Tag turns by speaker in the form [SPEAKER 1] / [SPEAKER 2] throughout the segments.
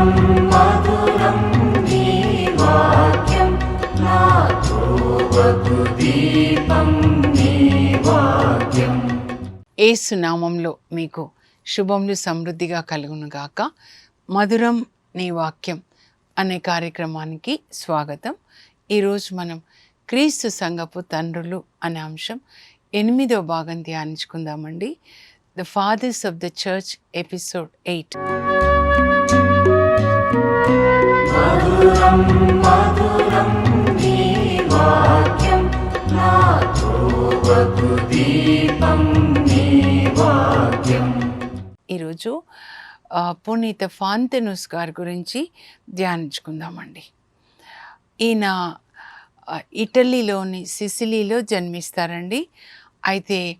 [SPEAKER 1] మధురం
[SPEAKER 2] ఏసు నామంలో మీకు శుభములు సమృద్ధిగా కలుగునుగాక మధురం నీ వాక్యం అనే కార్యక్రమానికి స్వాగతం. ఈరోజు మనం క్రీస్తు సంఘపు తండ్రులు అనే అంశం ఎనిమిదో భాగం ధ్యానించుకుందామండి. The fathers of the church episode eight. ఈరోజు పునీత ఫాంతెనుస్ గారి గురించి ధ్యానించుకుందామండి. ఈయన ఇటలీలోని సిసిలీలో జన్మిస్తారండి. అయితే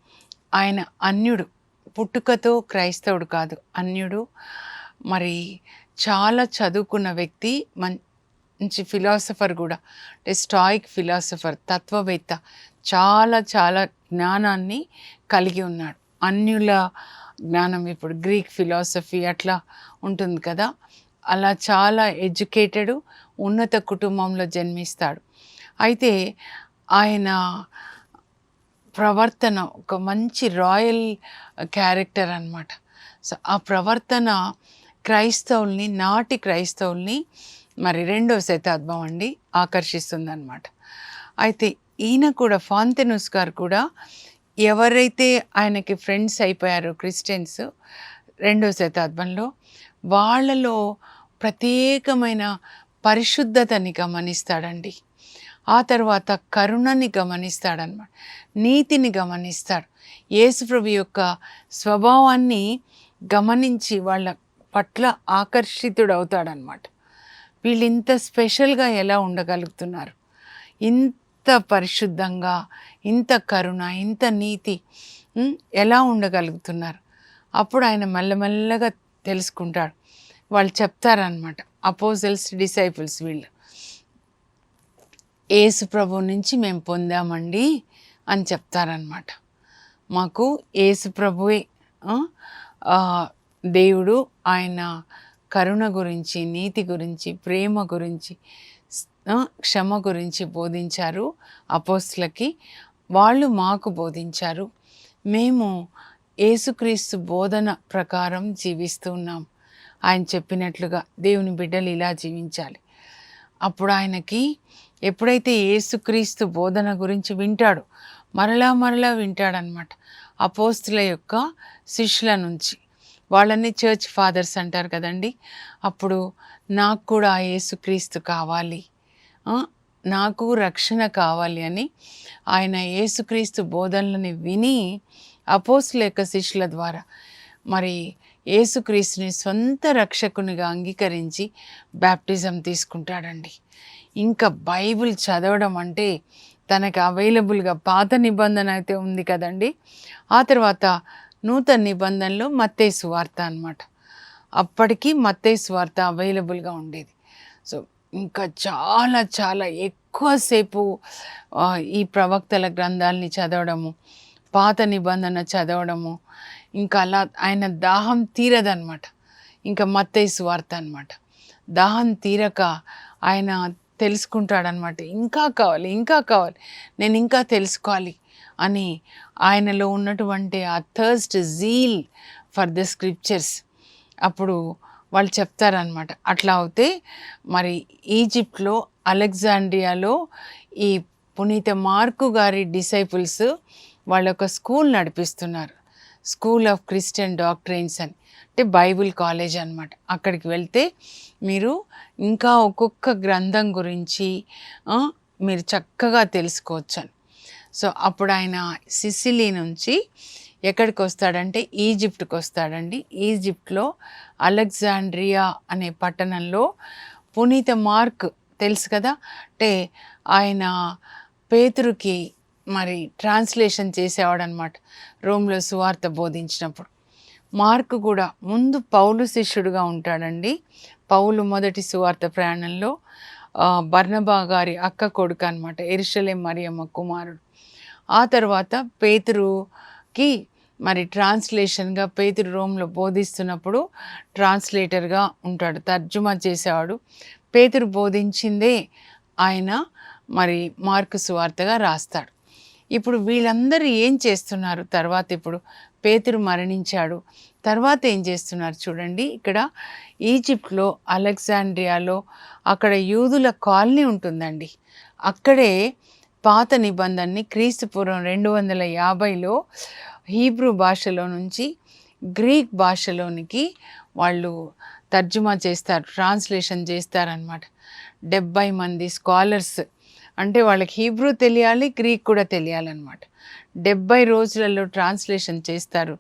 [SPEAKER 2] ఆయన అన్యుడు పుట్టుకతో క్రైస్తవుడు కాదు అన్యుడు. మరి చాలా చదువుకున్న వ్యక్తి మంచి ఫిలాసఫర్ కూడా. అంటే స్టాయిక్ ఫిలాసఫర్ తత్వవేత్త. చాలా చాలా జ్ఞానాన్ని కలిగి ఉన్నాడు. అన్యుల జ్ఞానం ఇప్పుడు గ్రీక్ ఫిలాసఫీ అట్లా ఉంటుంది కదా. అలా చాలా ఎడ్యుకేటెడ్ ఉన్నత కుటుంబంలో జన్మిస్తాడు. అయితే ఆయన ప్రవర్తన ఒక మంచి రాయల్ క్యారెక్టర్ అన్నమాట. సో ఆ ప్రవర్తన క్రైస్తవుల్ని నాటి క్రైస్తవుల్ని మరి రెండో శతాబ్దం అండి ఆకర్షిస్తుందన్నమాట. అయితే ఈయన కూడా ఫాంతెనుస్ గారు కూడా ఎవరైతే ఆయనకి ఫ్రెండ్స్ అయిపోయారో క్రిస్టియన్స్ రెండో శతాబ్దంలో వాళ్ళలో ప్రత్యేకమైన పరిశుద్ధతని గమనిస్తాడండి. ఆ తర్వాత కరుణని గమనిస్తాడనమాట నీతిని గమనిస్తాడు. యేసుప్రభు యొక్క స్వభావాన్ని గమనించి వాళ్ళ పట్ల ఆకర్షితుడవుతాడనమాట వీళ్ళు ఇంత స్పెషల్గా ఎలా ఉండగలుగుతున్నారు? ఇంత పరిశుద్ధంగా ఇంత కరుణ ఇంత నీతి ఎలా ఉండగలుగుతున్నారు? అప్పుడు ఆయన మెల్లమెల్లగా తెలుసుకుంటాడు. వాళ్ళు చెప్తారనమాట అపోజల్స్ డిసైపుల్స్ వీళ్ళు. ఏసు ప్రభు నుంచి మేము పొందామండి అని చెప్తారనమాట మాకు ఏసు ప్రభువే దేవుడు ఆయన కరుణ గురించి నీతి గురించి ప్రేమ గురించి క్షమ గురించి బోధించారు అపోస్లకి. వాళ్ళు మాకు బోధించారు. మేము యేసుక్రీస్తు బోధన ప్రకారం జీవిస్తూ ఉన్నాం. ఆయన చెప్పినట్లుగా దేవుని బిడ్డలు ఇలా జీవించాలి. అప్పుడు ఆయనకి ఎప్పుడైతే యేసుక్రీస్తు బోధన గురించి వింటాడో మరలా మరలా వింటాడనమాట అపోస్తుల యొక్క శిష్యుల నుంచి. వాళ్ళని చర్చ్ ఫాదర్స్ అంటారు కదండి. అప్పుడు నాకు కూడా ఆ యేసుక్రీస్తు కావాలి. నాకు రక్షణ కావాలి అని ఆయన యేసుక్రీస్తు బోధనలని విని అపోస్ లేక శిష్యుల ద్వారా మరి యేసుక్రీస్తుని సొంత రక్షకునిగా అంగీకరించి బ్యాప్టిజం తీసుకుంటాడండి. ఇంకా బైబిల్ చదవడం అంటే తనకు అవైలబుల్గా పాత నిబంధన అయితే ఉంది కదండి. ఆ తర్వాత నూతన నిబంధనలో మత్తేసు వార్త అనమాట అప్పటికి మత్తేసు వార్త అవైలబుల్గా ఉండేది. సో ఇంకా చాలా చాలా ఎక్కువసేపు ఈ ప్రవక్తల గ్రంథాలని చదవడము పాత నిబంధన చదవడము ఇంకా అలా ఆయన దాహం తీరదనమాట ఇంకా మత్తైసు వార్త అనమాట దాహం తీరక ఆయన తెలుసుకుంటాడనమాట ఇంకా కావాలి ఇంకా కావాలి. నేను ఇంకా తెలుసుకోవాలి. అని ఆయనలో ఉన్నటువంటి ఆ thirst zeal for the scriptures. అప్పుడు వాళ్ళు చెప్తారనమాట అట్లా అవుతే మరి ఈజిప్ట్లో అలెగ్జాండ్రియాలో ఈ పునీత మార్కు గారి డిసైపుల్స్ వాళ్ళ ఒక స్కూల్ నడిపిస్తున్నారు. స్కూల్ ఆఫ్ క్రిస్టియన్ డాక్టరైన్స్ అని. అంటే బైబిల్ కాలేజ్ అనమాట అక్కడికి వెళ్తే మీరు ఇంకా ఒక్కొక్క గ్రంథం గురించి మీరు చక్కగా తెలుసుకోవచ్చు అని. సో అప్పుడు ఆయన సిసిలీ నుంచి ఎక్కడికి వస్తాడంటే ఈజిప్ట్కి వస్తాడండి ఈజిప్ట్లో అలెగ్జాండ్రియా అనే పట్టణంలో పునీత మార్క్ తెలుసు కదా? అంటే ఆయన పేతురుకి మరి ట్రాన్స్లేషన్ చేసేవాడు అనమాట రోమ్లో సువార్త బోధించినప్పుడు. మార్కు కూడా ముందు పౌలు శిష్యుడుగా ఉంటాడండి. పౌలు మొదటి సువార్త ప్రయాణంలో బర్ణబా గారి అక్క కొడుకు అనమాట ఎరుషలేం మరియమ్మ కుమారుడు. ఆ తర్వాత పేతురుకి మరి ట్రాన్స్లేషన్గా పేతురు రోమ్లో బోధిస్తున్నప్పుడు ట్రాన్స్లేటర్గా ఉంటాడు తర్జుమా చేసేవాడు. పేతురు బోధించిందే ఆయన మరి మార్కు సువార్తగా రాస్తాడు. ఇప్పుడు వీళ్ళందరూ ఏం చేస్తున్నారు? తర్వాత ఇప్పుడు పేతురు మరణించాడు. తర్వాత ఏం చేస్తున్నారు చూడండి. ఇక్కడ ఈజిప్ట్లో అలెగ్జాండ్రియాలో అక్కడ యూదుల కాలనీ ఉంటుందండి. అక్కడే పాత నిబంధనని క్రీస్తుపూర్వం రెండు వందల యాభైలో హీబ్రూ భాషలో నుంచి గ్రీక్ భాషలోనికి వాళ్ళు తర్జుమా చేస్తారు ట్రాన్స్లేషన్ చేస్తారనమాట డెబ్బై మంది స్కాలర్స్. అంటే వాళ్ళకి హీబ్రూ తెలియాలి గ్రీక్ కూడా తెలియాలన్నమాట. డెబ్బై రోజులలో ట్రాన్స్లేషన్ చేస్తారు.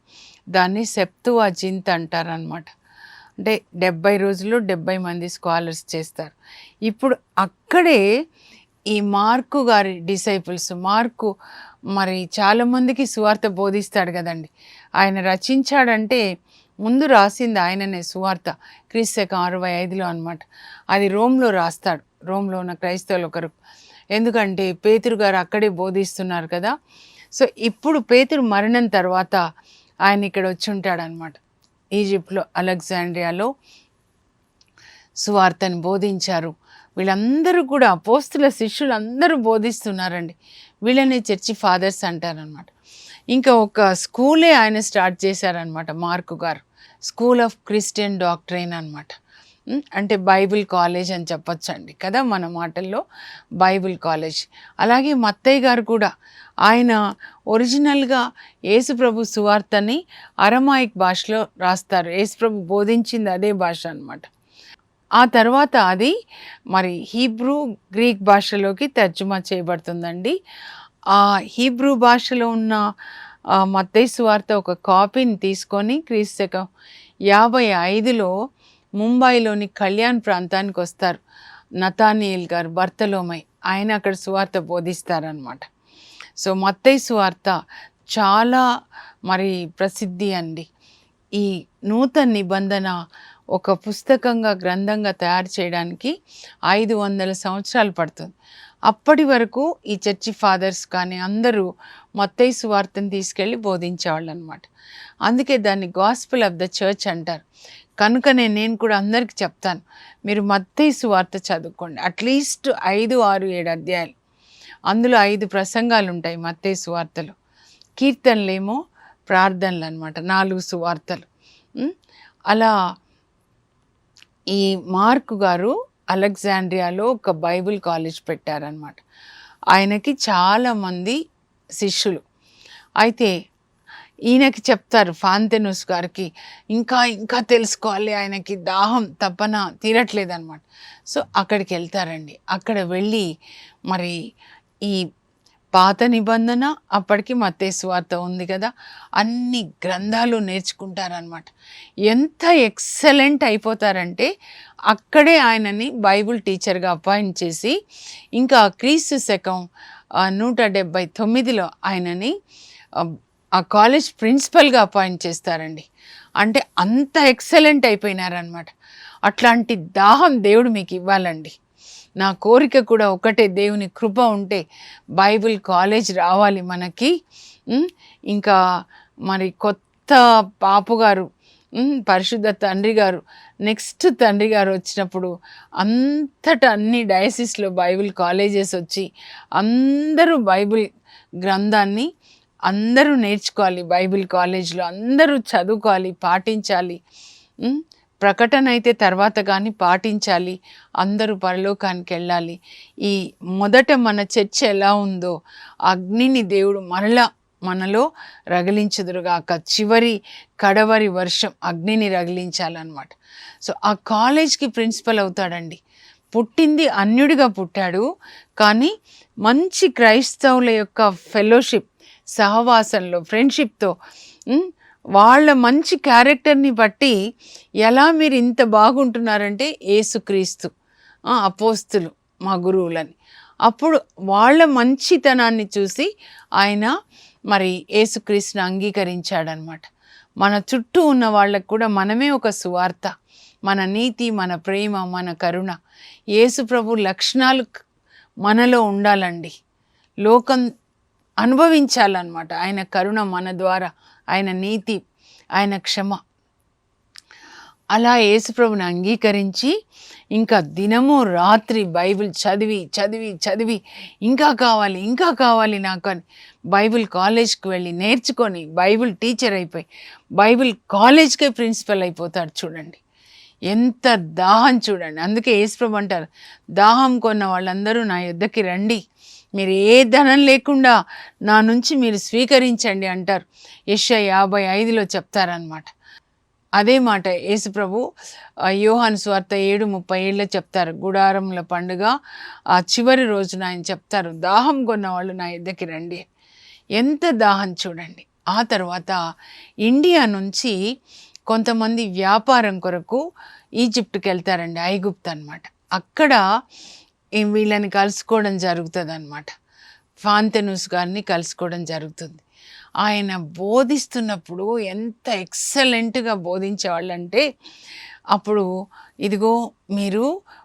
[SPEAKER 2] దాన్ని సెప్తువా జింత్ అంటారనమాట అంటే డెబ్బై రోజుల్లో డెబ్బై మంది స్కాలర్స్ చేస్తారు. ఇప్పుడు అక్కడే ఈ మార్కు గారి డిసైపుల్స్ మార్కు మరి చాలామందికి సువార్త బోధిస్తాడు కదండి. ఆయన రచించాడంటే ముందు రాసింది ఆయననే సువార్త క్రీస్తకం అరవై ఐదులో అనమాట అది రోమ్లో రాస్తాడు రోమ్లో ఉన్న క్రైస్తవులు ఒకరు. ఎందుకంటే పేతురు గారు అక్కడే బోధిస్తున్నారు కదా. సో ఇప్పుడు పేతురు మరణం తర్వాత ఆయన ఇక్కడ వచ్చి ఉంటాడనమాట ఈజిప్ట్లో అలెగ్జాండ్రియాలో సువార్తను బోధించారు. వీళ్ళందరూ కూడా పోస్తుల శిష్యులు అందరూ బోధిస్తున్నారండి. వీళ్ళని చర్చి ఫాదర్స్ అంటారనమాట ఇంకా ఒక స్కూలే ఆయన స్టార్ట్ చేశారనమాట మార్కు గారు. స్కూల్ ఆఫ్ క్రిస్టియన్ డాక్టరైన్ అనమాట అంటే బైబిల్ కాలేజ్ అని చెప్పొచ్చండి కదా మన మాటల్లో బైబిల్ కాలేజ్. అలాగే మత్తయ్య గారు కూడా ఆయన ఒరిజినల్గా యేసుప్రభు సువార్తని అరమాయిక్ భాషలో రాస్తారు. యేసుప్రభు బోధించింది అదే భాష అనమాట ఆ తర్వాత అది మరి హీబ్రూ గ్రీక్ భాషలోకి తర్జుమా చేయబడుతుందండి. ఆ హీబ్రూ భాషలో ఉన్న మత్తైసు వార్త ఒక కాపీని తీసుకొని క్రీస్తకం యాభై ఐదులో ముంబైలోని కళ్యాణ్ ప్రాంతానికి వస్తారు. నతానియల్ గారు భర్తలోమై ఆయన అక్కడ సువార్త బోధిస్తారనమాట సో మత్తయి సువార్త చాలా మరి ప్రసిద్ధి అండి. ఈ నూతన నిబంధన ఒక పుస్తకంగా గ్రంథంగా తయారు చేయడానికి ఐదు వందల సంవత్సరాలు పడుతుంది. అప్పటి వరకు ఈ చర్చి ఫాదర్స్ కానీ అందరూ మత్తయి సువార్తను తీసుకెళ్ళి బోధించేవాళ్ళు అనమాట అందుకే దాన్ని గాస్పుల్ ఆఫ్ ద చర్చ్ అంటారు. కనుకనే నేను కూడా అందరికీ చెప్తాను మీరు మత్తయి సువార్త చదువుకోండి. అట్లీస్ట్ ఐదు ఆరు ఏడు అధ్యాయాలు. అందులో ఐదు ప్రసంగాలు ఉంటాయి మత్తయి సువార్తలు. కీర్తనలేమో ప్రార్థనలు అనమాట నాలుగు సువార్తలు. అలా ఈ మార్క్ గారు అలెగ్జాండ్రియాలో ఒక బైబిల్ కాలేజ్ పెట్టారనమాట ఆయనకి చాలామంది శిష్యులు. అయితే ఈయనకి చెప్తారు ఫాంతెనుస్ గారికి ఇంకా ఇంకా తెలుసుకోవాలి ఆయనకి దాహం తపన తీరట్లేదు అనమాట సో అక్కడికి వెళ్తారండి. అక్కడ వెళ్ళి మరి ఈ పాత నిబంధన అప్పటికి మత్తయి సువార్త ఉంది కదా. అన్ని గ్రంథాలు నేర్చుకుంటారనమాట ఎంత ఎక్సలెంట్ అయిపోతారంటే అక్కడే ఆయనని బైబుల్ టీచర్గా అపాయింట్ చేసి ఇంకా క్రీస్తు శకం నూట డెబ్భై తొమ్మిదిలో ఆయనని ఆ కాలేజ్ ప్రిన్సిపల్గా అపాయింట్ చేస్తారండి. అంటే అంత ఎక్సలెంట్ అయిపోయినారనమాట అట్లాంటి దాహం దేవుడు మీకు ఇవ్వాలండి. నా కోరిక కూడా ఒకటే దేవుని కృప ఉంటే బైబిల్ కాలేజ్ రావాలి మనకి. ఇంకా మరి కొత్త పాపు గారు పరిశుద్ధ తండ్రి గారు నెక్స్ట్ తండ్రి గారు వచ్చినప్పుడు అంతటా అన్ని డయాసిస్లో బైబిల్ కాలేజెస్ వచ్చి అందరూ బైబిల్ గ్రంథాన్ని అందరూ నేర్చుకోవాలి బైబిల్ కాలేజ్లో అందరూ చదువుకోవాలి పాటించాలి. ప్రకటన అయితే తర్వాత కానీ పాటించాలి. అందరూ పరలోకానికి వెళ్ళాలి. ఈ మొదట మన చర్చ ఎలా ఉందో అగ్నిని దేవుడు మరలా మనలో రగిలించుదురుగాక. చివరి కడవరి వర్షం అగ్నిని రగిలించాలన్నమాట. సో ఆ కాలేజ్కి ప్రిన్సిపల్ అవుతాడండి. పుట్టింది అన్యుడిగా పుట్టాడు. కానీ మంచి క్రైస్తవుల యొక్క ఫెలోషిప్ సహవాసంలో ఫ్రెండ్షిప్తో వాళ్ళ మంచి క్యారెక్టర్ని బట్టి ఎలా మీరు ఇంత బాగుంటున్నారంటే ఏసుక్రీస్తు అపోస్తులు మా గురువులని. అప్పుడు వాళ్ళ మంచితనాన్ని చూసి ఆయన మరి ఏసుక్రీస్తుని అంగీకరించాడనమాట. మన చుట్టూ ఉన్న వాళ్ళకు కూడా మనమే ఒక సువార్త మన నీతి మన ప్రేమ మన కరుణ. యేసు ప్రభు లక్షణాలు మనలో ఉండాలండి. లోకం అనుభవించాలన్నమాట. ఆయన కరుణ మన ద్వారా ఆయన నీతి ఆయన క్షమ. అలా యేసుప్రభుని అంగీకరించి ఇంకా దినము రాత్రి బైబిల్ చదివి చదివి చదివి ఇంకా కావాలి ఇంకా కావాలి నాకు అని బైబిల్ కాలేజ్కి వెళ్ళి నేర్చుకొని బైబిల్ టీచర్ అయిపోయి బైబిల్ కాలేజ్కే ప్రిన్సిపల్ అయిపోతాడు చూడండి. ఎంత దాహం చూడండి. అందుకే యేసుప్రభు అంటారు దాహం కొన్న వాళ్ళందరూ నా యుద్ధకి రండి. మీరు ఏ ధనం లేకుండా నా నుంచి మీరు స్వీకరించండి అంటారు. యశ యాభై ఐదులో చెప్తారనమాట అదే మాట యేసుప్రభు యోహాన్ స్వార్థ ఏడు ముప్పై ఏళ్ళలో చెప్తారు. గుడారముల పండుగ ఆ చివరి రోజున ఆయన చెప్తారు దాహం కొన్న వాళ్ళు నా ఇద్దరికి రండి. ఎంత దాహం చూడండి. ఆ తర్వాత ఇండియా నుంచి కొంతమంది వ్యాపారం కొరకు ఈజిప్ట్కి వెళ్తారండి ఐగుప్త్ అనమాట అక్కడ వీళ్ళని కలుసుకోవడం జరుగుతుంది అనమాట ఫాంతెనూస్ గారిని కలుసుకోవడం జరుగుతుంది. ఆయన బోధిస్తున్నప్పుడు ఎంత ఎక్సలెంట్గా బోధించేవాళ్ళంటే అప్పుడు ఇదిగో మీరు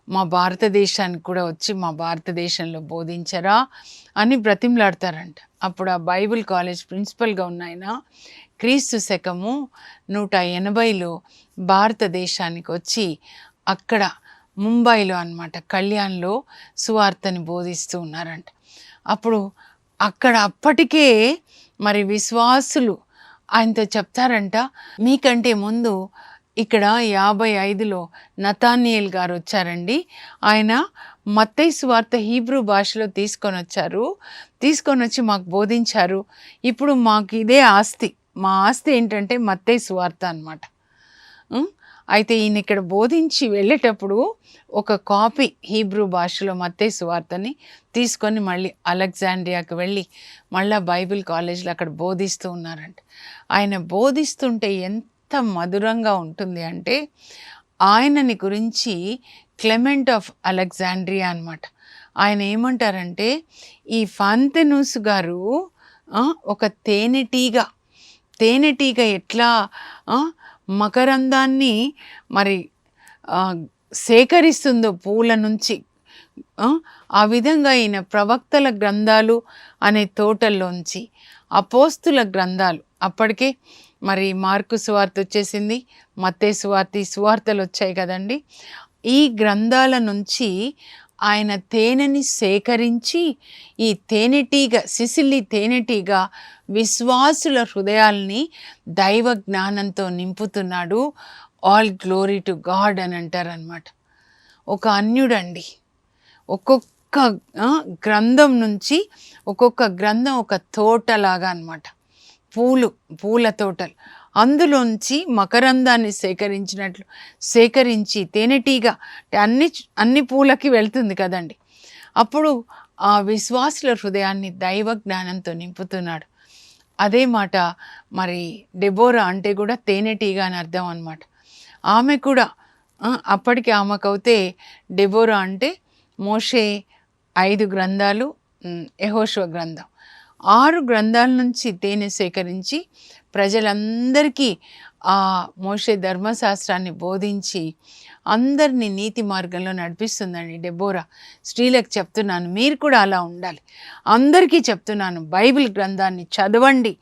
[SPEAKER 2] మా భారతదేశానికి కూడా వచ్చి మా భారతదేశంలో బోధించరా అని బ్రతిమలాడతారంట. అప్పుడు ఆ బైబిల్ కాలేజ్ ప్రిన్సిపల్గా ఉన్న ఆయన క్రీస్తు శకము నూట ఎనభైలో భారతదేశానికి వచ్చి అక్కడ ముంబైలో అనమాట కళ్యాణ్లో సువార్తని బోధిస్తూ ఉన్నారంట. అప్పుడు అక్కడ అప్పటికే మరి విశ్వాసులు ఆయనతో చెప్తారంట మీకంటే ముందు ఇక్కడ యాభై ఐదులో నతానియల్ గారు వచ్చారండి. ఆయన మత్తై సువార్త హీబ్రూ భాషలో తీసుకొని వచ్చారు తీసుకొని వచ్చి మాకు బోధించారు. ఇప్పుడు మాకు ఇదే ఆస్తి. మా ఆస్తి ఏంటంటే మత్తై సువార్త అనమాట అయితే ఈయన ఇక్కడ బోధించి వెళ్ళేటప్పుడు ఒక కాపీ హీబ్రూ భాషలో మత్తే సువార్తని తీసుకొని మళ్ళీ అలెగ్జాండ్రియాకి వెళ్ళి మళ్ళీ బైబిల్ కాలేజ్లో అక్కడ బోధిస్తూ ఉన్నారంట. ఆయన బోధిస్తుంటే ఎంత మధురంగా ఉంటుంది అంటే ఆయనని గురించి క్లెమెంట్ ఆఫ్ అలెగ్జాండ్రియా అన్నమాట. ఆయన ఏమంటారంటే ఈ ఫాంతెనూస్ గారు ఒక తేనెటీగ తేనెటీగ ఎట్లా మకరందాన్ని మరి సేకరిస్తుందో పూల నుంచి ఆ, విధంగా ఈయన ప్రవక్తల గ్రంథాలు అనే తోటల్లోంచి అపోస్తుల గ్రంథాలు. అప్పటికే మరి మార్కు సువార్త వచ్చేసింది మత్తే సువార్త ఈ సువార్తలు వచ్చాయి కదండి. ఈ గ్రంథాల నుంచి ఆయన తేనెని సేకరించి ఈ తేనెటీగ సిసిలి తేనెటీగ విశ్వాసుల హృదయాల్ని దైవ జ్ఞానంతో నింపుతున్నాడు. ఆల్ గ్లోరీ టు గాడ్ అని అంటారనమాట ఒక అన్యుడండి. ఒక్కొక్క గ్రంథం నుంచి ఒక్కొక్క గ్రంథం ఒక తోటలాగా అనమాట పూలు పూల తోటలు. అందులోంచి మకరందాన్ని సేకరించినట్లు సేకరించి తేనెటీగ అంటే అన్ని అన్ని పూలకి వెళ్తుంది కదండి. అప్పుడు ఆ విశ్వాసుల హృదయాన్ని దైవ జ్ఞానంతో నింపుతున్నాడు. అదే మాట మరి డెబోరా అంటే కూడా తేనెటీగ అని అర్థం అనమాట ఆమె కూడా అప్పటికి ఆమెకైతే డెబోరా అంటే మోషే ఐదు గ్రంథాలు ఉమ్, గ్రంథం. ఆరు గ్రంథాల నుంచి తేనె సేకరించి ప్రజలందరికీ ఆ మోషే ధర్మశాస్త్రాన్ని బోధించి అందరినీ నీతి మార్గంలో నడిపిస్తుందండి డెబోరా. స్త్రీలకు చెప్తున్నాను మీరు కూడా అలా ఉండాలి. అందరికీ చెప్తున్నాను బైబిల్ గ్రంథాన్ని చదవండి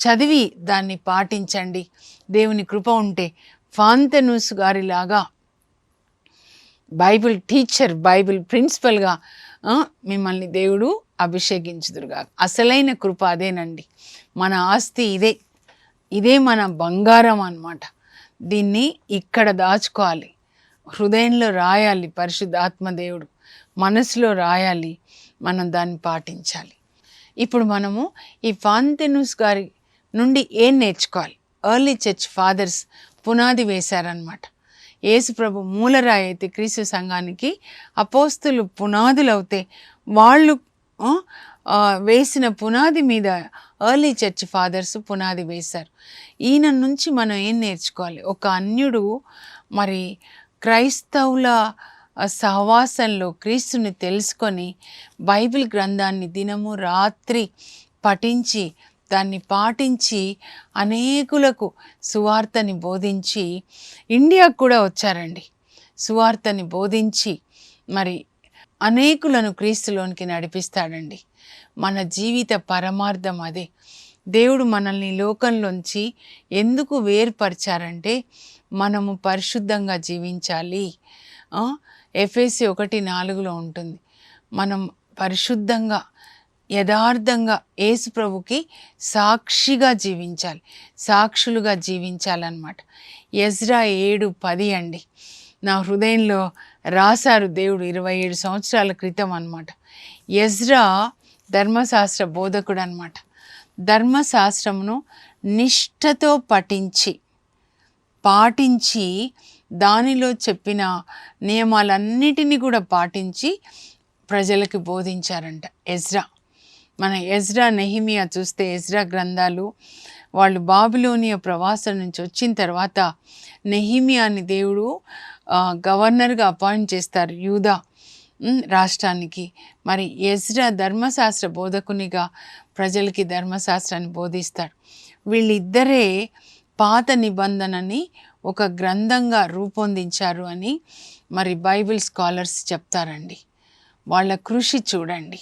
[SPEAKER 2] చదివి దాన్ని పాటించండి. దేవుని కృప ఉంటే ఫాంతెనూస్ గారిలాగా బైబిల్ టీచర్ బైబిల్ ప్రిన్సిపల్గా మిమ్మల్ని దేవుడు అభిషేకించుదురుగా అసలైన కృప అదేనండి. మన ఆస్తి ఇదే. ఇదే మన బంగారం అన్నమాట. దీన్ని ఇక్కడ దాచుకోవాలి. హృదయంలో రాయాలి పరిశుద్ధాత్మ దేవుడు. మనసులో రాయాలి. మనం దాన్ని పాటించాలి. ఇప్పుడు మనము ఈ ఫాంతెనూస్ గారి నుండి ఏం నేర్చుకోవాలి? ఎర్లీ చర్చ్ ఫాదర్స్ పునాది వేశారనమాట యేసుప్రభు మూలరాయి అయితే క్రీస్తు సంఘానికి అపోస్తులు పునాదులు అవుతే వాళ్ళు వేసిన పునాది మీద ఎర్లీ చర్చ్ ఫాదర్స్ పునాది వేశారు. ఈయన నుంచి మనం ఏం నేర్చుకోవాలి? ఒక అన్యుడు మరి క్రైస్తవుల సహవాసంలో క్రీస్తుని తెలుసుకొని బైబిల్ గ్రంథాన్ని దినము రాత్రి పఠించి దాన్ని పాటించి అనేకులకు సువార్తని బోధించి ఇండియాకు కూడా వచ్చారండి. సువార్తని బోధించి మరి అనేకులను క్రీస్తులోనికి నడిపిస్తాడండి. మన జీవిత పరమార్థం అదే. దేవుడు మనల్ని లోకంలోంచి ఎందుకు వేర్పరిచారంటే మనము పరిశుద్ధంగా జీవించాలి. ఎఫ్ఎస్సి ఒకటి నాలుగులో ఉంటుంది. మనం పరిశుద్ధంగా యథార్థంగా యేసుప్రభుకి సాక్షిగా జీవించాలి సాక్షులుగా జీవించాలన్నమాట. ఎజ్రా ఏడు పది అండి. నా హృదయంలో రాశారు దేవుడు ఇరవై ఏడు సంవత్సరాల క్రితం అనమాట ఎజ్రా ధర్మశాస్త్ర బోధకుడు అనమాట ధర్మశాస్త్రమును నిష్ఠతో పఠించి పాటించి దానిలో చెప్పిన నియమాలన్నిటినీ కూడా పాటించి ప్రజలకు బోధించారంట ఎజ్రా. మన ఎజ్రా నెహిమియా చూస్తే ఎజ్రా గ్రంథాలు వాళ్ళు బాబిలోనియ ప్రవాసం నుంచి వచ్చిన తర్వాత నెహిమియాని దేవుడు గవర్నర్గా అపాయింట్ చేస్తారు యూదా రాష్ట్రానికి. మరి ఎజ్రా ధర్మశాస్త్ర బోధకునిగా ప్రజలకి ధర్మశాస్త్రాన్ని బోధిస్తాడు వీళ్ళిద్దరే పాత నిబంధనని ఒక గ్రంథంగా రూపొందించారు అని మరి బైబిల్ స్కాలర్స్ చెప్తారండి. వాళ్ళ కృషి చూడండి.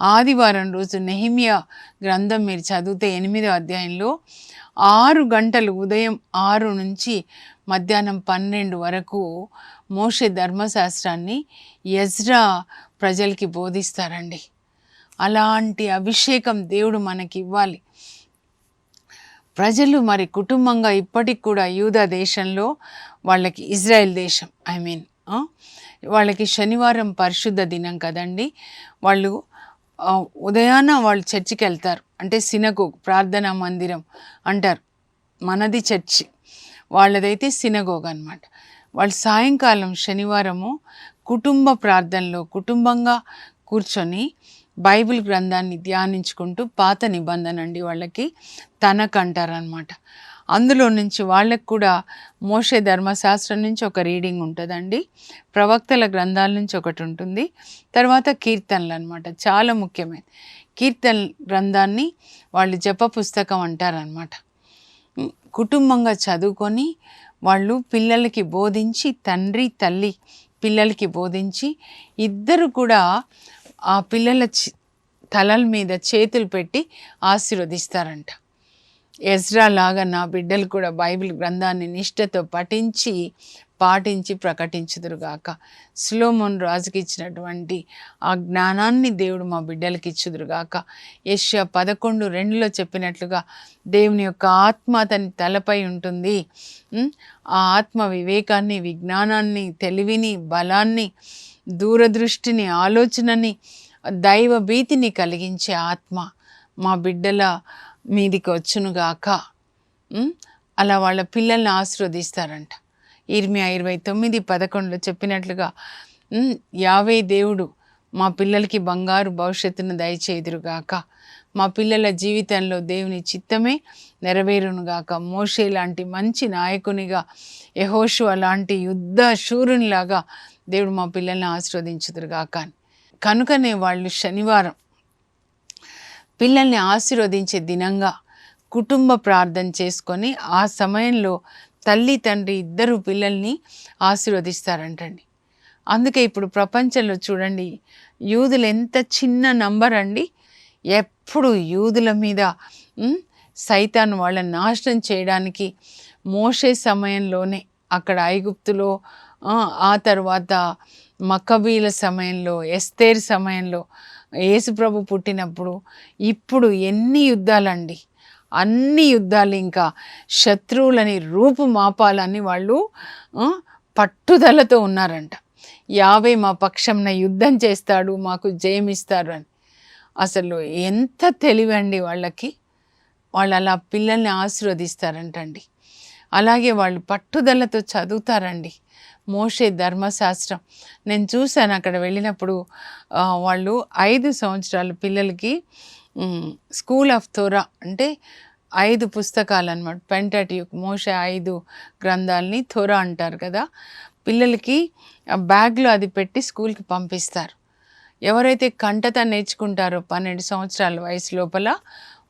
[SPEAKER 2] ఆదివారం రోజు నెహిమియా గ్రంథం మీరు చదివితే ఎనిమిదో అధ్యాయంలో ఆరు గంటలు ఉదయం ఆరు నుంచి మధ్యాహ్నం పన్నెండు వరకు మోషే ధర్మశాస్త్రాన్ని ఎజ్రా ప్రజలకి బోధిస్తారండి. అలాంటి అభిషేకం దేవుడు మనకి ఇవ్వాలి ప్రజలు మరి కుటుంబంగా ఇప్పటికి కూడా యూదా దేశంలో వాళ్ళకి ఇజ్రాయెల్ దేశం ఐ మీన్ వాళ్ళకి శనివారం పరిశుద్ధ దినం కదండి. వాళ్ళు ఉదయాన వాళ్ళు చర్చికి వెళ్తారు అంటే సినగోగ్ ప్రార్థనా మందిరం అంటారు. మనది చర్చి. వాళ్ళదైతే సినగోగ్ అనమాట వాళ్ళు సాయంకాలం శనివారము కుటుంబ ప్రార్థనలో కుటుంబంగా కూర్చొని బైబిల్ గ్రంథాన్ని ధ్యానించుకుంటూ పాత నిబంధన అండి వాళ్ళకి తనకంటారనమాట అందులో నుంచి వాళ్ళకు కూడా మోషే ధర్మశాస్త్రం నుంచి ఒక రీడింగ్ ఉంటుందండి. ప్రవక్తల గ్రంథాల నుంచి ఒకటి ఉంటుంది. తర్వాత కీర్తనలు అనమాట చాలా ముఖ్యమైన కీర్తన గ్రంథాన్ని వాళ్ళు జప పుస్తకం అంటారనమాట కుటుంబంగా చదువుకొని వాళ్ళు పిల్లలకి బోధించి తండ్రి తల్లి పిల్లలకి బోధించి ఇద్దరు కూడా ఆ పిల్లల చి- తలల మీద చేతులు పెట్టి ఆశీర్వదిస్తారంట. ఎజ్రా లాగా నా బిడ్డలు కూడా బైబిల్ గ్రంథాన్ని నిష్ఠతో పఠించి పాటించి ప్రకటించుదురుగాక. సులోమోన్ రాజుకి ఇచ్చినటువంటి ఆ జ్ఞానాన్ని దేవుడు మా బిడ్డలకి ఇచ్చుదురుగాక యెషయా పదకొండు రెండులో చెప్పినట్లుగా దేవుని యొక్క ఆత్మ అతని తలపై ఉంటుంది. ఆ ఆత్మ వివేకాన్ని విజ్ఞానాన్ని తెలివిని బలాన్ని దూరదృష్టిని ఆలోచనని దైవ భీతిని కలిగించే ఆత్మ మా బిడ్డల మీదికి వచ్చునుగాక అలా వాళ్ళ పిల్లల్ని ఆశీర్వదిస్తారంట. ఇర్మియా ఇరవై తొమ్మిది పదకొండులో చెప్పినట్లుగా యావే దేవుడు మా పిల్లలకి బంగారు భవిష్యత్తును దయచేదురుగాక మా పిల్లల జీవితంలో దేవుని చిత్తమే నెరవేరునుగాక. మోషే లాంటి మంచి నాయకునిగా యహోషు అలాంటి యుద్ధ శూరునిలాగా దేవుడు మా పిల్లల్ని ఆశీర్వదించుదురుగాక అని. కనుకనే వాళ్ళు శనివారం పిల్లల్ని ఆశీర్వదించే దినంగా కుటుంబ ప్రార్థన చేసుకొని ఆ సమయంలో తల్లి తండ్రి ఇద్దరు పిల్లల్ని ఆశీర్వదిస్తారంటండి. అందుకే ఇప్పుడు ప్రపంచంలో చూడండి యూదులు ఎంత చిన్న నంబర్ అండి. ఎప్పుడు యూదుల మీద సైతాన్ వాళ్ళని నాశనం చేయడానికి మోసే సమయంలోనే అక్కడ ఐగుప్తులో ఆ, ఆ తర్వాత మక్కబీల సమయంలో ఎస్తేర్ సమయంలో యేసుప్రభు పుట్టినప్పుడు ఇప్పుడు ఎన్ని యుద్ధాలండి? అన్ని యుద్ధాలు ఇంకా శత్రువులని రూపుమాపాలని వాళ్ళు పట్టుదలతో ఉన్నారంట. యావే మా పక్షంన యుద్ధం చేస్తాడు మాకు జయమిస్తారు అని. అసలు ఎంత తెలివండి వాళ్ళకి? వాళ్ళు అలా పిల్లల్ని ఆశీర్వదిస్తారంటండి. అలాగే వాళ్ళు పట్టుదలతో చదువుతారండి. మోషే ధర్మశాస్త్రం. నేను చూశాను అక్కడ వెళ్ళినప్పుడు వాళ్ళు ఐదు సంవత్సరాల పిల్లలకి స్కూల్ ఆఫ్ తోరా అంటే ఐదు పుస్తకాలు అనమాట పెంటాటియుక్ మోషే ఐదు గ్రంథాలని తోరా అంటారు కదా. పిల్లలకి బ్యాగ్లో అది పెట్టి స్కూల్కి పంపిస్తారు. ఎవరైతే కంటత నేర్చుకుంటారో పన్నెండు సంవత్సరాల వయసు లోపల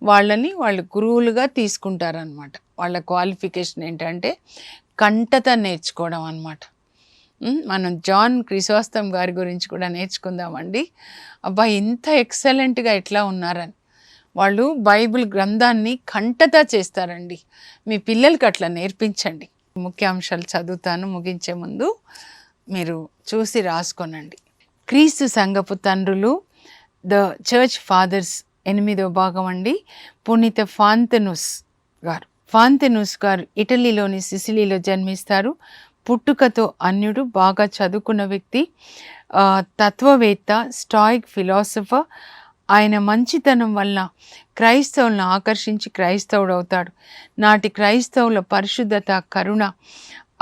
[SPEAKER 2] వాళ్ళని వాళ్ళు గురువులుగా తీసుకుంటారనమాట వాళ్ళ క్వాలిఫికేషన్ ఏంటంటే కంటత నేర్చుకోవడం అనమాట మనం జాన్ క్రిసోస్తం గారి గురించి కూడా నేర్చుకుందామండి. అబ్బా ఇంత ఎక్సలెంట్గా ఎట్లా ఉన్నారని. వాళ్ళు బైబిల్ గ్రంథాన్ని కంటత చేస్తారండి. మీ పిల్లలకి అట్లా నేర్పించండి. ముఖ్యాంశాలు చదువుతాను ముగించే ముందు మీరు చూసి రాసుకోనండి. క్రీస్తు సంఘపు తండ్రులు ద చర్చ్ ఫాదర్స్ ఎనిమిదో భాగం అండి. పునీత ఫాంతెనుస్ గారు. ఫాంతెనుస్ గారు ఇటలీలోని సిసిలీలో జన్మిస్తారు. పుట్టుకతో అన్యుడు బాగా చదువుకున్న వ్యక్తి తత్వవేత్త స్టాయిక్ ఫిలాసఫర్. ఆయన మంచితనం వల్ల క్రైస్తవులను ఆకర్షించి క్రైస్తవుడు అవుతాడు నాటి క్రైస్తవుల పరిశుద్ధత కరుణ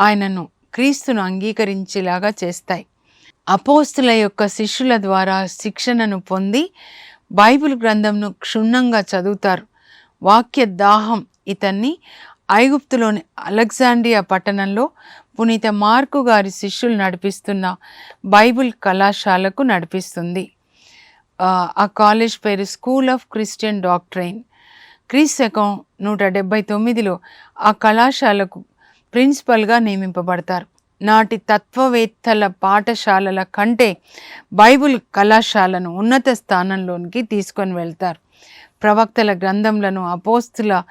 [SPEAKER 2] ఆయనను క్రీస్తును అంగీకరించేలాగా చేస్తాయి. అపోస్తుల యొక్క శిష్యుల ద్వారా శిక్షణను పొంది బైబిల్ గ్రంథంను క్షుణ్ణంగా చదువుతారు. వాక్య దాహం ఇతన్ని ఐగుప్తులోని అలెగ్జాండ్రియా పట్టణంలో పునీత మార్కు గారి శిష్యులు నడిపిస్తున్న బైబిల్ కళాశాలకు నడిపిస్తుంది. ఆ, కాలేజ్ పేరు స్కూల్ ఆఫ్ క్రిస్టియన్ డాక్ట్రైన్. క్రీస్ శకం నూట డెబ్బై తొమ్మిదిలో ఆ కళాశాలకు ప్రిన్సిపల్గా నియమింపబడతారు. నాటి తత్వవేత్తల పాఠశాలల కంటే బైబిల్ కళాశాలను ఉన్నత స్థానంలోనికి తీసుకొని వెళ్తారు. ప్రవక్తల గ్రంథంలను అపోస్తుల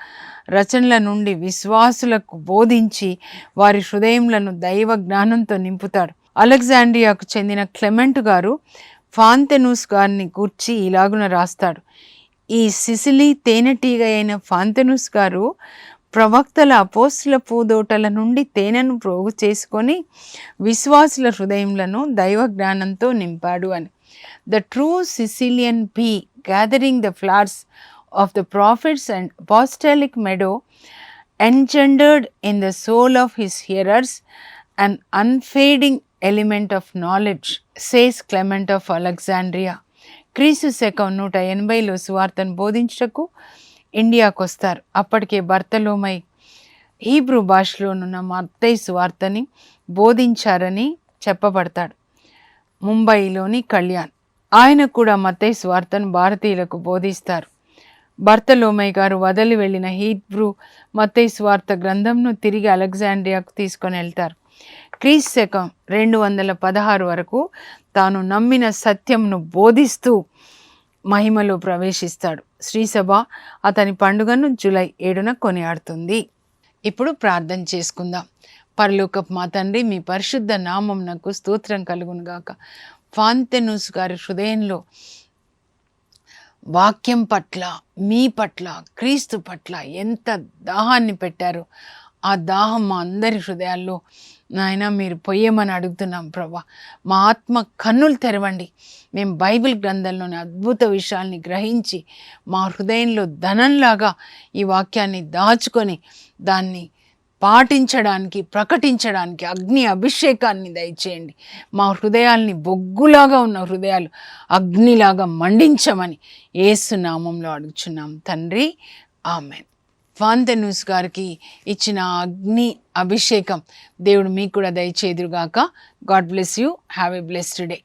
[SPEAKER 2] రచనల నుండి విశ్వాసులకు బోధించి వారి హృదయములను దైవ జ్ఞానంతో నింపుతాడు అలెగ్జాండ్రియాకు చెందిన క్లెమెంట్ గారు ఫాంతెనూస్ గారిని గూర్చి ఇలాగున రాస్తాడు. ఈ సిసిలీ తేనెటీగ అయిన ఫాంతెనూస్ గారు ప్రవక్తల అపోస్తుల పూదోటల నుండి తేనెను ప్రోగు చేసుకొని విశ్వాసుల హృదయంలను దైవ జ్ఞానంతో నింపాడు అని. The true Sicilian bee gathering the flowers of the prophets and apostolic meadow engendered in the soul of his hearers and unfading element of knowledge says Clement of Alexandria క్రీస్తు శకం నూట ఎనభైలో సువార్తను బోధించటకు ఇండియాకు వస్తారు అప్పటికే భర్తలోమై హీబ్రూ భాషలోనున్న మత్తయి సువార్తని బోధించారని చెప్పబడతాడు. ముంబైలోని కళ్యాణ్. ఆయన కూడా మత్తయి సువార్తను భారతీయులకు బోధిస్తారు. బర్తలోమై గారు వదిలి వెళ్ళిన హీబ్రూ మత్తయి స్వార్థ గ్రంథంను తిరిగి అలెగ్జాండ్రియాకు తీసుకొని వెళ్తారు. క్రీస్ శకం రెండు వందల పదహారు వరకు తాను నమ్మిన సత్యంను బోధిస్తూ మహిమలో ప్రవేశిస్తాడు. శ్రీసభ అతని పండుగను జూలై ఏడున కొనియాడుతుంది. ఇప్పుడు ప్రార్థన చేసుకుందాం. పరలోకపు మా తండ్రి మీ పరిశుద్ధ నామం నాకు స్తోత్రం కలుగునుగాక ఫాంతెనూస్ గారి హృదయంలో వాక్యం పట్ల మీ పట్ల క్రీస్తు పట్ల ఎంత దాహాన్ని పెట్టారో ఆ దాహం మా అందరి హృదయాల్లో నాయన మీరు పొయ్యమని అడుగుతున్నాం ప్రభా. మా ఆత్మ కన్నులు తెరవండి. మేము బైబిల్ గ్రంథంలోని అద్భుత విషయాల్ని గ్రహించి మా హృదయంలో ధనంలాగా ఈ వాక్యాన్ని దాచుకొని దాన్ని పాటించడానికి ప్రకటించడానికి అగ్ని అభిషేకాన్ని దయచేయండి. మా హృదయాల్ని బొగ్గులాగా ఉన్న హృదయాలు అగ్నిలాగా మండించమని ఏసునామంలో అడుగుచున్నాం. తండ్రి ఆమెన్. ఫాంతెనూస్ గారికి ఇచ్చిన అగ్ని అభిషేకం దేవుడు మీకు కూడా దయచేదురుగాక God bless you. Have a blessed day.